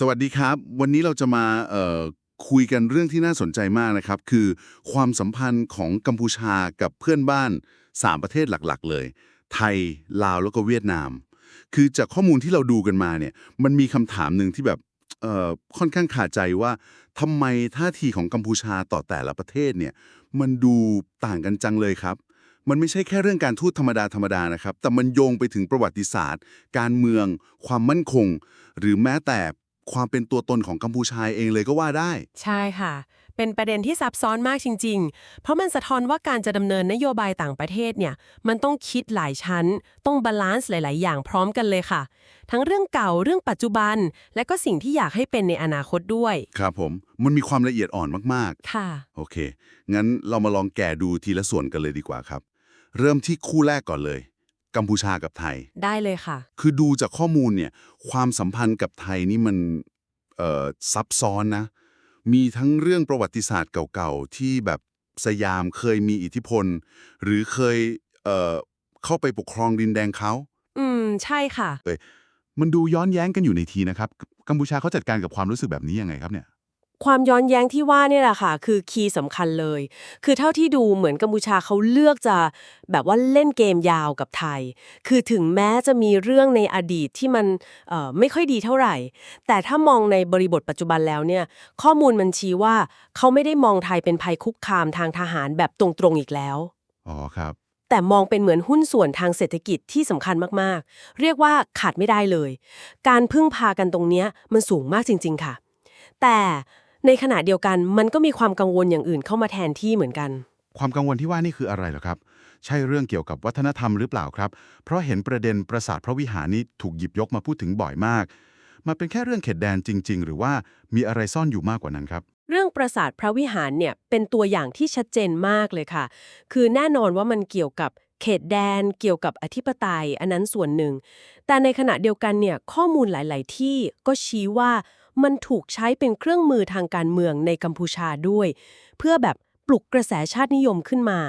สวัสดีครับ วันนี้เราจะมาเคุยกันเรื่องที่น่าสนใจมากนะครับ คือความสัมพันธ์ของกัมพูชากับเพื่อนบ้าน 3 ประเทศหลักๆ เลย ไทย ลาวแล้วก็เวียดนาม คือจากข้อมูลที่เราดูกันมาเนี่ยมันมีคำถามหนึ่งที่แบบค่อนข้างขาดใจว่าทำไมท่าทีของกัมพูชาต่อแต่ละประเทศเนี่ยมันดูต่างกันจังเลยครับ มันไม่ใช่แค่เรื่องการทูตธรรมดาธรรมดานะครับ แต่มันโยงไปถึงประวัติศาสตร์ การเมือง ความมั่นคง หรือแม้แต่ ความเป็นตัวตนของกัมพูชาเองเลยก็ว่าได้ ใช่ค่ะ เป็นประเด็นที่ซับซ้อนมากจริง ๆ เพราะมันสะท้อนว่าการจะดำเนินนโยบายต่างประเทศเนี่ย มันต้องคิดหลายชั้น ต้องบาลานซ์หลาย ๆ อย่างพร้อมกันเลยค่ะ ทั้งเรื่องเก่าเรื่องปัจจุบัน และก็สิ่งที่อยากให้เป็นในอนาคตด้วย ครับผม มันมีความละเอียดอ่อนมากค่ะๆโอเค งั้นเรามาลองแกะดูทีละส่วนกันเลยดีกว่าครับ เริ่มที่คู่แรกก่อนเลย กัมพูชากับไทย ได้เลยค่ะ คือดูจากข้อมูลเนี่ยความสัมพันธ์กับไทยนี่มันเอ่อซับซ้อนนะ มีทั้งเรื่องประวัติศาสตร์เก่าๆ ที่แบบสยามเคยมีอิทธิพล หรือเคยเอ่อเข้าไปปกครองดินแดงเขา อืม ใช่ค่ะ มันดูย้อนแย้งกันอยู่ในทีนะครับ กัมพูชาเขาจัดการกับความรู้สึกแบบนี้ยังไงครับเนี่ย ความย้อนแย้งที่ว่าเนี่ยแหละค่ะ คือคีย์สำคัญเลย คือเท่าที่ดูเหมือนกัมพูชาเขาเลือกจะแบบว่าเล่นเกมยาวกับไทย คือถึงแม้จะมีเรื่องในอดีตที่มันเอ่อไม่ค่อยดีเท่าไหร่ แต่ถ้ามองในบริบทปัจจุบันแล้วเนี่ย ข้อมูลมันชี้ว่าเขาไม่ได้มองไทยเป็นภัยคุกคามทางทหารแบบตรงๆอีกแล้วอ๋อครับ แต่มองเป็นเหมือนหุ้นส่วนทางเศรษฐกิจที่สำคัญมากๆ เรียกว่าขาดไม่ได้เลย การพึ่งพากันตรงเนี้ยมันสูงมากจริง ๆ ค่ะ แต่ ในขณะเดียวกันมันก็มีความกังวลอย่างอื่นเข้ามาแทนที่เหมือนกัน ความกังวลที่ว่านี่คืออะไรเหรอครับ ใช่เรื่องเกี่ยวกับวัฒนธรรมหรือเปล่าครับ เพราะเห็นประเด็นปราสาทพระวิหารนี้ถูกหยิบยกมาพูดถึงบ่อยมาก มันเป็นแค่เรื่องเขตแดนจริง ๆ หรือว่ามีอะไรซ่อนอยู่มากกว่านั้นครับเรื่องปราสาทพระวิหารเนี่ยเป็นตัวอย่างที่ชัดเจนมากเลยค่ะ คือแน่นอนว่ามันเกี่ยวกับเขตแดน เกี่ยวกับอธิปไตยอันนั้นส่วนหนึ่ง แต่ในขณะเดียวกันเนี่ยข้อมูลหลาย ๆ ที่ก็ชี้ว่า มันถูกใช้เป็นเครื่องมือทางการเมืองในกัมพูชาด้วย เพื่อแบบปลุกกระแสชาตินิยมขึ้นมา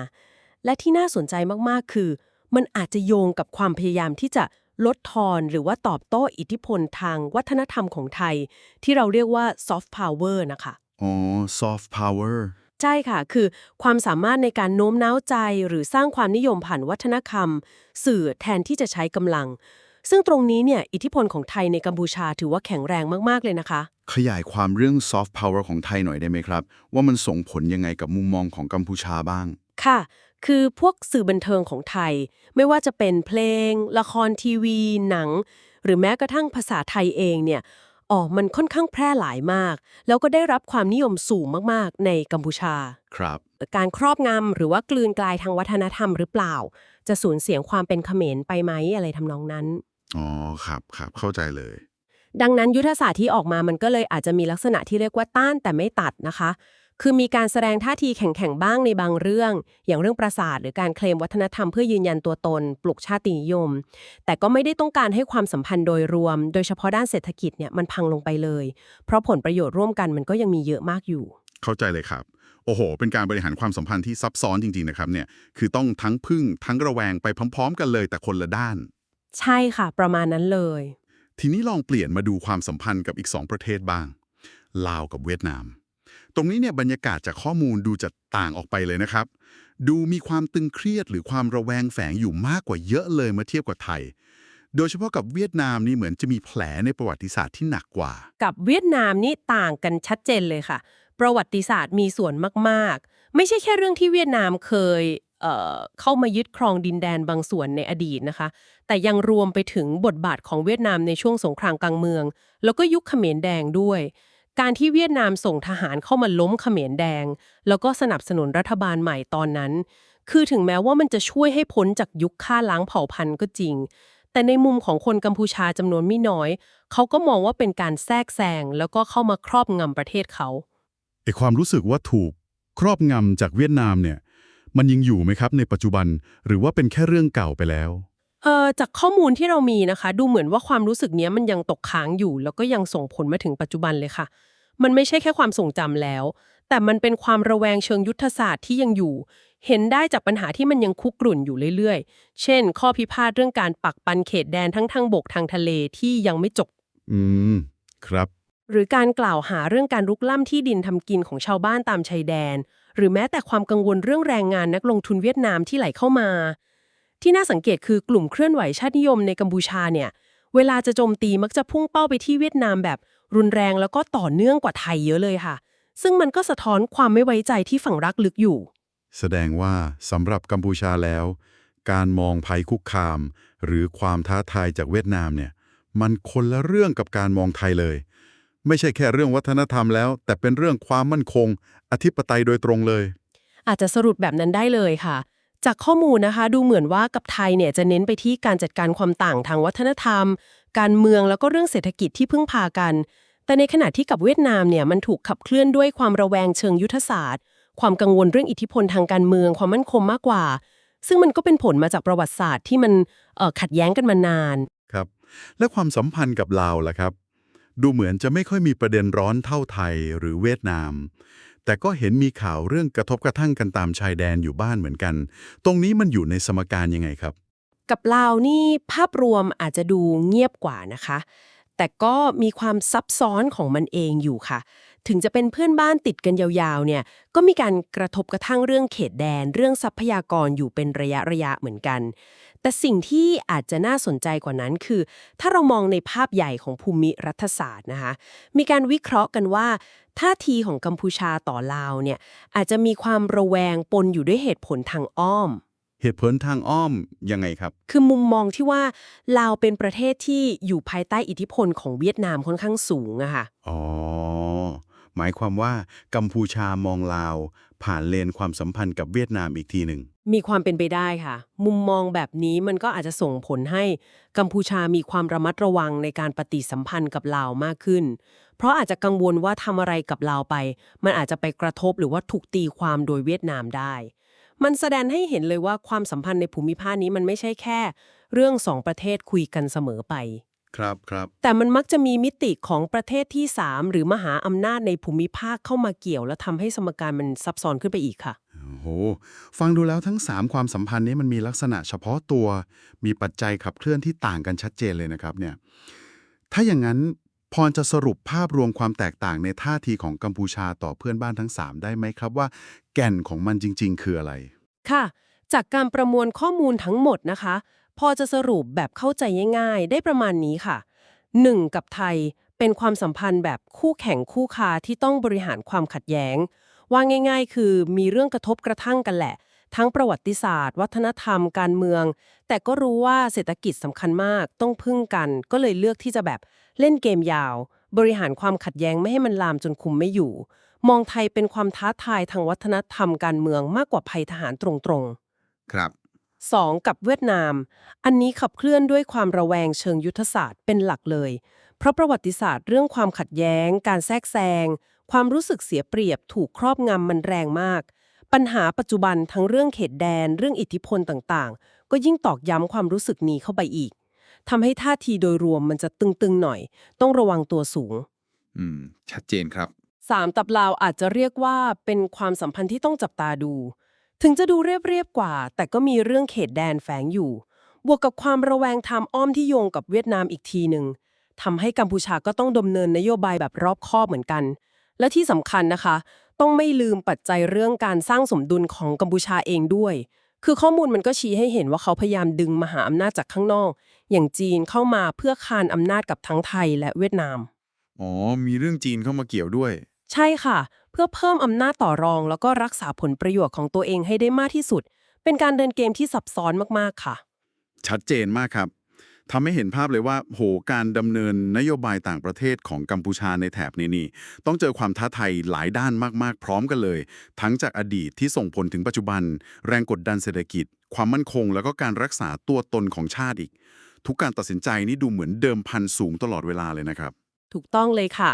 และที่น่าสนใจมากๆ คือ มันอาจจะโยงกับความพยายามที่จะลดทอนหรือว่าตอบโต้อิทธิพลทางวัฒนธรรมของไทย ที่เราเรียกว่า soft power นะคะ อ๋อ soft power ใช่ค่ะ คือความสามารถในการโน้มน้าวใจหรือสร้างความนิยมผ่านวัฒนธรรม สื่อแทนที่จะใช้กำลัง ซึ่งตรงนี้เนี่ยอิทธิพลของไทยในกัมพูชาถือว่าแข็งแรงมาก ๆ เลยนะคะ ขยายความเรื่อง soft power ของไทยหน่อยได้ไหมครับ ว่ามันส่งผลยังไงกับมุมมองของกัมพูชาบ้าง ค่ะ คือพวกสื่อบันเทิงของไทย ไม่ว่าจะเป็นเพลง ละครทีวี หนัง หรือแม้กระทั่งภาษาไทยเองเนี่ยอ๋อมันค่อนข้างแพร่หลายมาก แล้วก็ได้รับความนิยมสูงมากๆ ในกัมพูชา ครับ การครอบงำหรือว่ากลืนกลายทางวัฒนธรรมหรือเปล่า จะสูญเสียความเป็นเขมรไปไหมอะไรทำนองนั้น อ๋อครับครับเข้าใจเลย ดังนั้นยุทธศาสตร์ที่ออกมามันก็เลยอาจจะมีลักษณะที่เรียกว่าต้านแต่ไม่ตัดนะคะ คือมีการแสดงท่าทีแข็งๆบ้างในบางเรื่อง อย่างเรื่องประสาทหรือการเคลมวัฒนธรรมเพื่อยืนยันตัวตน ปลุกชาตินิยม แต่ก็ไม่ได้ต้องการให้ความสัมพันธ์โดยรวม โดยเฉพาะด้านเศรษฐกิจเนี่ยมันพังลงไปเลย เพราะผลประโยชน์ร่วมกันมันก็ยังมีเยอะมากอยู่ เข้าใจเลยครับ โอ้โห เป็นการบริหารความสัมพันธ์ที่ซับซ้อนจริงๆนะครับเนี่ยคือต้องทั้งพึ่งทั้งระแวงไปพร้อม ๆ กันเลยแต่คนละด้าน ใช่ค่ะ ประมาณนั้นเลย ทีนี้ลองเปลี่ยนมาดูความสัมพันธ์กับอีก 2 ประเทศบ้าง ลาวกับเวียดนาม ตรงนี้เนี่ยบรรยากาศจากข้อมูลดูจะต่างออกไปเลยนะครับ ดูมีความตึงเครียดหรือความระแวงแฝงอยู่มากกว่าเยอะเลยเมื่อเทียบกับไทย โดยเฉพาะกับเวียดนามนี่เหมือนจะมีแผลในประวัติศาสตร์ที่หนักกว่า กับเวียดนามนี่ต่างกันชัดเจนเลยค่ะ ประวัติศาสตร์มีส่วนมากๆ ไม่ใช่แค่เรื่องที่เวียดนามเคยเอ่อ เข้ามายึดครองดินแดนบางส่วนในอดีตนะคะ แต่ยังรวมไปถึงบทบาทของเวียดนามในช่วงสงครามกลางเมือง แล้วก็ยุคเขมรแดงด้วย การที่เวียดนามส่งทหารเข้ามาล้มเขมรแดง แล้วก็สนับสนุนรัฐบาลใหม่ตอนนั้น คือถึงแม้ว่ามันจะช่วยให้พ้นจากยุคฆ่าล้างเผ่าพันธุ์ก็จริง แต่ในมุมของคนกัมพูชาจำนวนไม่น้อย เขาก็มองว่าเป็นการแทรกแซงแล้วก็เข้ามาครอบงำประเทศเขาไอความรู้สึกว่าถูกครอบงำจากเวียดนามเนี่ย มันยังอยู่ไหมครับในปัจจุบัน หรือว่าเป็นแค่เรื่องเก่าไปแล้ว เอ่อจากข้อมูลที่เรามีนะคะ ดูเหมือนว่าความรู้สึกเนี้ยมันยังตกค้างอยู่ แล้วก็ยังส่งผลมาถึงปัจจุบันเลยค่ะ มันไม่ใช่แค่ความทรงจำแล้ว แต่มันเป็นความระแวงเชิงยุทธศาสตร์ที่ยังอยู่ เห็นได้จากปัญหาที่มันยังคุกรุ่นอยู่เรื่อยๆ เช่น ข้อพิพาทเรื่องการปักปันเขตแดนทั้งทางบกทางทะเลที่ยังไม่จบ อืม ครับ หรือการกล่าวหาเรื่องการรุกล้ำที่ดินทำกินของชาวบ้านตามชายแดน หรือแม้แต่ความกังวลเรื่องแรงงานนักลงทุนเวียดนามที่ไหลเข้ามา ที่น่าสังเกตคือกลุ่มเคลื่อนไหวชาตินิยมในกัมพูชาเนี่ย เวลาจะโจมตีมักจะพุ่งเป้าไปที่เวียดนามแบบรุนแรงแล้วก็ต่อเนื่องกว่าไทยเยอะเลยค่ะ ซึ่งมันก็สะท้อนความไม่ไว้ใจที่ฝั่งรักลึกอยู่ แสดงว่าสำหรับกัมพูชาแล้ว การมองภัยคุกคาม หรือความท้าทายจากเวียดนามเนี่ย มันคนละเรื่องกับการมองไทยเลย ไม่ใช่แค่เรื่องวัฒนธรรมแล้ว แต่เป็นเรื่องความมั่นคง อธิปไตยโดยตรงเลย อาจจะสรุปแบบนั้นได้เลยค่ะ จากข้อมูลนะคะ ดูเหมือนว่ากับไทยเนี่ยจะเน้นไปที่การจัดการความต่างทางวัฒนธรรม การเมืองแล้วก็เรื่องเศรษฐกิจที่พึ่งพากัน แต่ในขณะที่กับเวียดนามเนี่ยมันถูกขับเคลื่อนด้วยความระแวงเชิงยุทธศาสตร์ ความกังวลเรื่องอิทธิพลทางการเมือง ความมั่นคงมากกว่า ซึ่งมันก็เป็นผลมาจากประวัติศาสตร์ที่มันเอ่อขัดแย้งกันมานานครับ และความสัมพันธ์กับลาวล่ะครับ ดูเหมือนจะไม่ค่อยมีประเด็นร้อนเท่าไทยหรือเวียดนาม แต่ก็เห็นมีข่าวเรื่องกระทบกระทั่งกันตามชายแดนอยู่บ้านเหมือนกัน ตรงนี้มันอยู่ในสมการยังไงครับ กับลาวนี่ภาพรวมอาจจะดูเงียบกว่านะคะ แต่ก็มีความซับซ้อนของมันเองอยู่ค่ะ ถึงจะเป็นเพื่อนบ้านติดกันยาวๆเนี่ย ก็มีการกระทบกระทั่งเรื่องเขตแดน เรื่องทรัพยากรอยู่เป็นระยะระยะเหมือนกัน แต่สิ่งที่อาจจะน่าสนใจกว่านั้นคือ ถ้าเรามองในภาพใหญ่ของภูมิรัฐศาสตร์นะคะมีการวิเคราะห์กันว่าท่าทีของกัมพูชาต่อลาวเนี่ยอาจจะมีความระแวงปนอยู่ด้วยเหตุผลทางอ้อม เหตุผลทางอ้อมยังไงครับ คือมุมมองที่ว่าลาวเป็นประเทศที่อยู่ภายใต้อิทธิพลของเวียดนามค่อนข้างสูงอะค่ะอ๋อหมายความว่ากัมพูชามองลาว ผ่านเลนความสัมพันธ์กับเวียดนามอีกทีหนึ่ง มีความเป็นไปได้ค่ะ มุมมองแบบนี้มันก็อาจจะส่งผลให้กัมพูชามีความระมัดระวังในการปฏิสัมพันธ์กับลาวมากขึ้น เพราะอาจจะกังวลว่าทำอะไรกับลาวไป มันอาจจะไปกระทบหรือว่าถูกตีความโดยเวียดนามได้ มันแสดงให้เห็นเลยว่าความสัมพันธ์ในภูมิภาคนี้มันไม่ใช่แค่ เรื่องสองประเทศคุยกันเสมอไป ครับครับ แต่มันมักจะมีมิติของประเทศที่ 3 หรือมหาอำนาจในภูมิภาคเข้ามาเกี่ยว และทำให้สมการมันซับซ้อนขึ้นไปอีกค่ะ โห ฟังดูแล้วทั้ง 3 ความสัมพันธ์นี้มันมีลักษณะเฉพาะตัว มีปัจจัยขับเคลื่อนที่ต่างกันชัดเจนเลยนะครับเนี่ย ถ้าอย่างนั้นพรจะสรุปภาพรวมความแตกต่างในท่าทีของกัมพูชาต่อเพื่อนบ้านทั้ง 3 ได้ไหมครับว่า แก่นของมันจริง ๆ คืออะไร ค่ะ จากการประมวลข้อมูลทั้งหมดนะคะ พอจะสรุปแบบเข้าใจง่ายๆ ได้ประมาณนี้ค่ะ 1. กับไทยเป็นความสัมพันธ์แบบคู่แข่งคู่คาที่ต้องบริหารความขัดแย้ง ว่าง่าย ๆ คือมีเรื่องกระทบกระทั่งกันแหละ ทั้งประวัติศาสตร์ วัฒนธรรม การเมือง แต่ก็รู้ว่าเศรษฐกิจสำคัญมาก ต้องพึ่งกัน ก็เลยเลือกที่จะแบบเล่นเกมยาว บริหารความขัดแย้งไม่ให้มันลามจนคุมไม่อยู่ มองไทยเป็นความท้าทายทางวัฒนธรรมการเมืองมากกว่าภัยทหารตรงๆ ครับ 2. กับเวียดนาม อันนี้ขับเคลื่อนด้วยความระแวงเชิงยุทธศาสตร์เป็นหลักเลย เพราะประวัติศาสตร์เรื่องความขัดแย้ง การแทรกแซง ความรู้สึกเสียเปรียบถูกครอบงำมันแรงมาก ปัญหาปัจจุบันทั้งเรื่องเขตแดนเรื่องอิทธิพลต่างๆ ก็ยิ่งตอกย้ำความรู้สึกนี้เข้าไปอีกทำให้ท่าทีโดยรวมมันจะตึงๆหน่อย ต้องระวังตัวสูง อืม ชัดเจนครับสามตับลาวอาจจะเรียกว่าเป็นความสัมพันธ์ที่ต้องจับตาดู ถึงจะดูเรียบๆกว่า แต่ก็มีเรื่องเขตแดนแฝงอยู่ บวกกับความระแวงทามอ้อมที่โยงกับเวียดนามอีกทีหนึ่งทำให้กัมพูชาก็ต้องดำเนินนโยบายแบบรอบคอบเหมือนกัน และที่สำคัญนะคะ ต้องไม่ลืมปัจจัยเรื่องการสร้างสมดุลของกัมพูชาเองด้วย คือข้อมูลมันก็ชี้ให้เห็นว่าเขาพยายามดึงมหาอำนาจจากข้างนอก อย่างจีนเข้ามาเพื่อคานอำนาจกับทั้งไทยและเวียดนาม อ๋อ มีเรื่องจีนเข้ามาเกี่ยวด้วย ใช่ค่ะ เพื่อเพิ่มอำนาจต่อรอง แล้วก็รักษาผลประโยชน์ของตัวเองให้ได้มากที่สุด เป็นการเดินเกมที่ซับซ้อนมากๆค่ะ ชัดเจนมากครับ ทำให้เห็นภาพเลยว่าโหการดำเนินนโยบายต่างประเทศของกัมพูชาในแถบนี้นี่ต้องเจอความท้าทายหลายด้านมากๆ พร้อมกันเลย ทั้งจากอดีตที่ส่งผลถึงปัจจุบัน แรงกดดันเศรษฐกิจ ความมั่นคง แล้วก็การรักษาตัวตนของชาติอีก ทุกการตัดสินใจนี่ดูเหมือนเดิมพันสูงตลอดเวลาเลยนะครับ ถูกต้องเลยค่ะ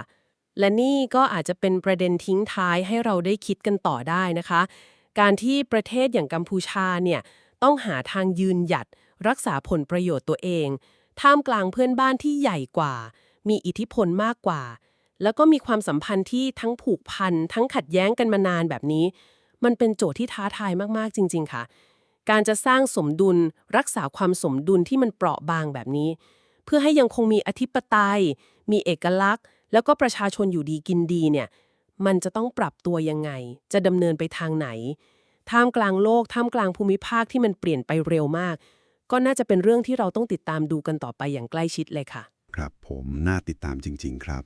และนี่ก็อาจจะเป็นประเด็นทิ้งท้ายให้เราได้คิดกันต่อได้นะคะ การที่ประเทศอย่างกัมพูชาเนี่ย ต้องหาทางยืนหยัด รักษาผลประโยชน์ตัวเอง ท่ามกลางเพื่อนบ้านที่ใหญ่กว่า มีอิทธิพลมากกว่า แล้วก็มีความสัมพันธ์ที่ทั้งผูกพัน ทั้งขัดแย้งกันมานานแบบนี้ มันเป็นโจทย์ที่ท้าทายมากๆจริง ๆ ค่ะ การจะสร้างสมดุล รักษาความสมดุลที่มันเปราะบางแบบนี้ เพื่อให้ยังคงมีอธิปไตย มีเอกลักษณ์ แล้วก็ประชาชนอยู่ดีกินดีเนี่ยมันจะต้องปรับตัวยังไง จะดำเนินไปทางไหน ท่ามกลางโลกท่ามกลางภูมิภาคที่มันเปลี่ยนไปเร็วมาก ก็น่าจะเป็นเรื่องที่เราต้องติดตามดูกันต่อไปอย่างใกล้ชิดเลยค่ะ ครับผมน่าติดตามจริง ๆ ครับ